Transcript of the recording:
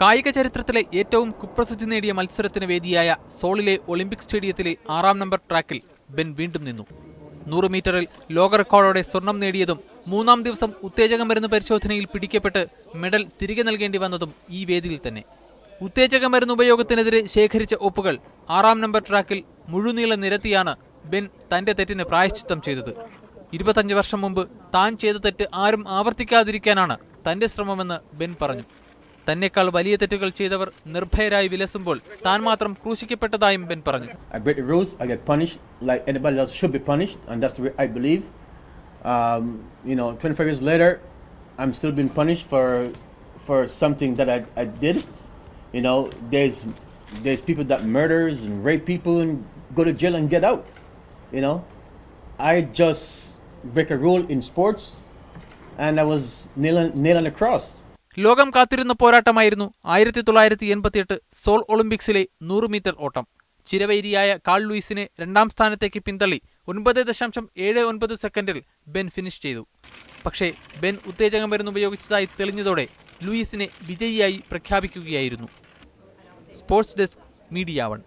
കായിക ചരിത്രത്തിലെ ഏറ്റവും കുപ്രസിദ്ധി നേടിയ മത്സരത്തിന് വേദിയായ സോളിലെ ഒളിമ്പിക് സ്റ്റേഡിയത്തിലെ ആറാം നമ്പർ ട്രാക്കിൽ ബെൻ വീണ്ടും നിന്നു. നൂറ് മീറ്ററിൽ ലോക റെക്കോർഡോടെ സ്വർണം നേടിയതും മൂന്നാം ദിവസം ഉത്തേജക മരുന്ന് പരിശോധനയിൽ പിടിക്കപ്പെട്ട് മെഡൽ തിരികെ നൽകേണ്ടി വന്നതും ഈ വേദിയിൽ തന്നെ. ഉത്തേജക മരുന്ന് ഉപയോഗത്തിനെതിരെ ശേഖരിച്ച ഒപ്പുകൾ ആറാം നമ്പർ ട്രാക്കിൽ മുഴുനീളം നിരത്തിയാണ് ബെൻ തന്റെ തെറ്റിന് പ്രായശ്ചിത്തം ചെയ്തത്. ഇരുപത്തഞ്ച് വർഷം മുമ്പ് താൻ ചെയ്ത തെറ്റ് ആരും ആവർത്തിക്കാതിരിക്കാനാണ് തന്റെ ശ്രമമെന്ന് ബെൻ പറഞ്ഞു. തന്നെക്കാൾ വലിയ തെറ്റുകൾ ചെയ്തവർ നിർഭയരായി വിലസുമ്പോൾ താൻ മാത്രം ക്രൂശിക്കപ്പെട്ടതായും ബെൻ പറഞ്ഞു I break the rules, I get punished like anybody else should be punished, and that's the way I believe. Um, you know, 25 years later, I'm still being punished for for something that I, I did. You know, there's there's people that murders and rape people and go to jail and get out. You know, I just break a rule in sports, and I was nailing nailing a cross. ലോകം കാത്തിരുന്ന പോരാട്ടമായിരുന്നു ആയിരത്തി തൊള്ളായിരത്തി എൺപത്തിയെട്ട് soul ഒളിമ്പിക്സിലെ നൂറ് metre ഓട്ടം. ചിരവൈരിയായ call ലൂയിസിനെ രണ്ടാം സ്ഥാനത്തേക്ക് പിന്തള്ളി ഒൻപത് ദശാംശം ഏഴ് ഒൻപത് സെക്കൻഡിൽ ബെൻ ഫിനിഷ് ചെയ്തു. പക്ഷേ ബെൻ ഉത്തേജക മരുന്ന് ഉപയോഗിച്ചതായി തെളിഞ്ഞതോടെ ലൂയിസിനെ വിജയിയായി പ്രഖ്യാപിക്കുകയായിരുന്നു. Sports desk media one.